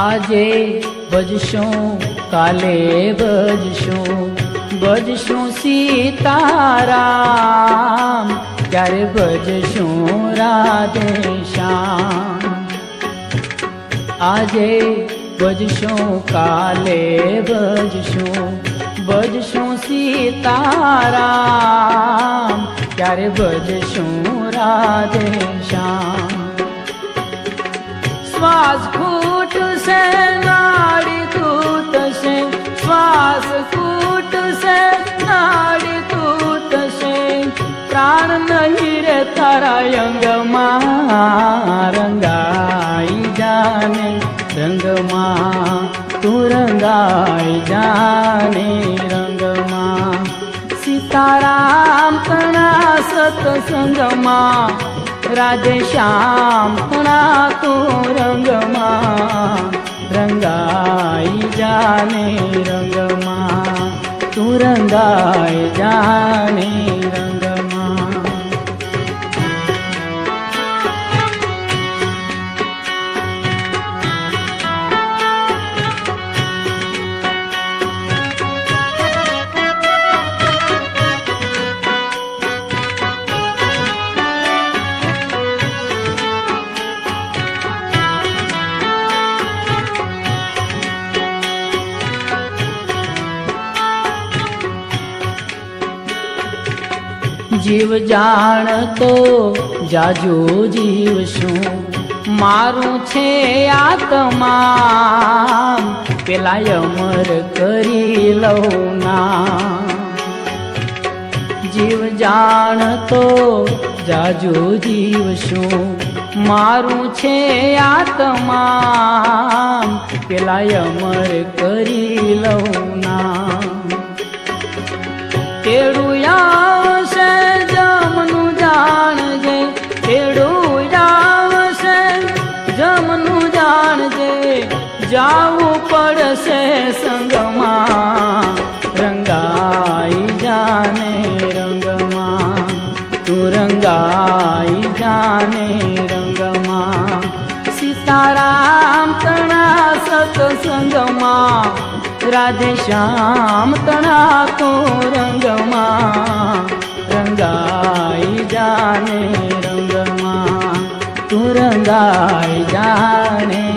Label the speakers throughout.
Speaker 1: આજે ભજશું કાલે ભજશું ભજશું સીતારામ, ક્યારે ભજશું રાધે શ્યામ આજે ભજશું કાલે ભજશું ભજશું સીતારામ, ક્યારે ભજશું રાધે શ્યામ શ્વાસ ખૂટશે, નાડી તૂટશે. શ્વાસ ખૂટશે, નાડી તૂટશે. પ્રાણ નહીં રે તારા અંગમાં, રંગાઈ જાને. રંગમાં તું રંગાઈ જાને, રંગમાં. સીતારામ તણા સતસંગમાં રાધે શ્યામ તણા તો રંગમાં. રંગાઈ જાને રંગમાં. તું રંગાઈ જાને રંગમાં. જીવ જાણતો જાજો જીવ શું? મારું છે આત્મા. પેલા અમર કરી લઉં ના. જીવ જાણતો જાજો જીવ શું? મારું છે આત્મા. પેલા અમર કરી લઉં જાવું પડશે સંગમાં. રંગાઈ જાને રંગમાં. તું રંગાઈ જાને રંગમાં. સીતારામ તણા સતસંગમાં. રાધેશ્યામ તણા તો રંગમાં. રંગાઈ જાને રંગમાં. તું રંગાઈ જાને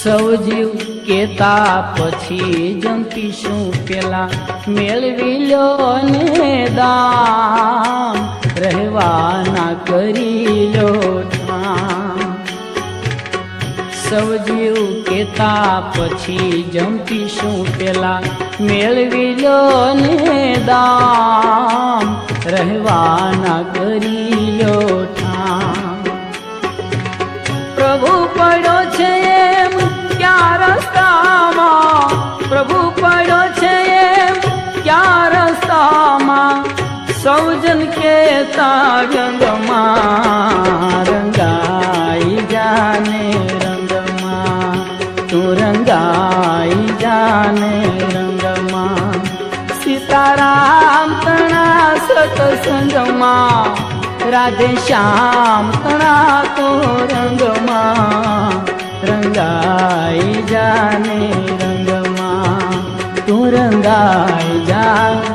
Speaker 1: સૌ જીવ કેતા પછી જંપીશું પેલા મેળવી લો ને દામ, રહેવાના કરી લો સૌ જીવ કેતા પછી જંપીશું પેલા મેળવી લો ને દામ, રહેવાના કરી લો રંગમાં રંગાઈ જાને રંગમાં. તું રંગાઈ જાને રંગમાં. સીતારામ તણા સતસંગમાં રાધે શ્યામ તણા તો રંગમાં. રંગાઈ જાને રંગમાં. તું રંગાઈ જાને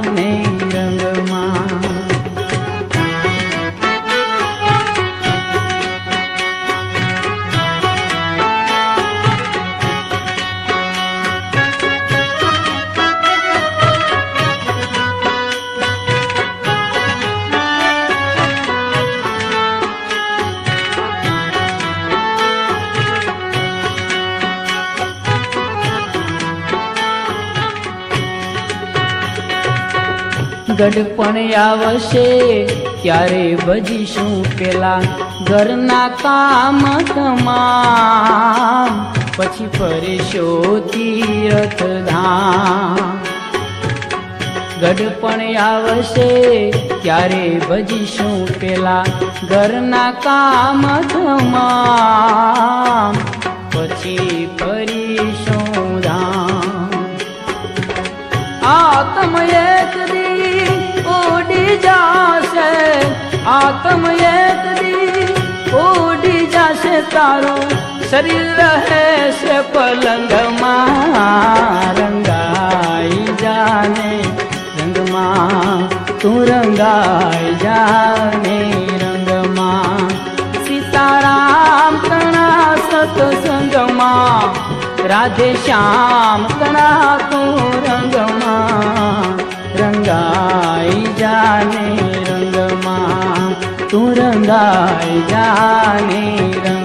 Speaker 1: ગડપણ આવશે ત્યારે ભજીશું પેલા ઘરના કામ તમામ. પછી ફરીશો તીર્થ ધામ ગડપણ આવશે ત્યારે ભજીશું પેલા ઘરના કામ તમામ. પછી ફરીશું તારું શરીર રહેશે પલંગમાં રંગાઈ જાને, રંગમાં તું રંગાઈ જાને, રંગમાં સીતારામ તણા સતસંગમાં રાધે શ્યામ તણા તું રંગમાં. રંગાઈ જાને, રંગમાં તું રંગાઈ જાને રંગમાં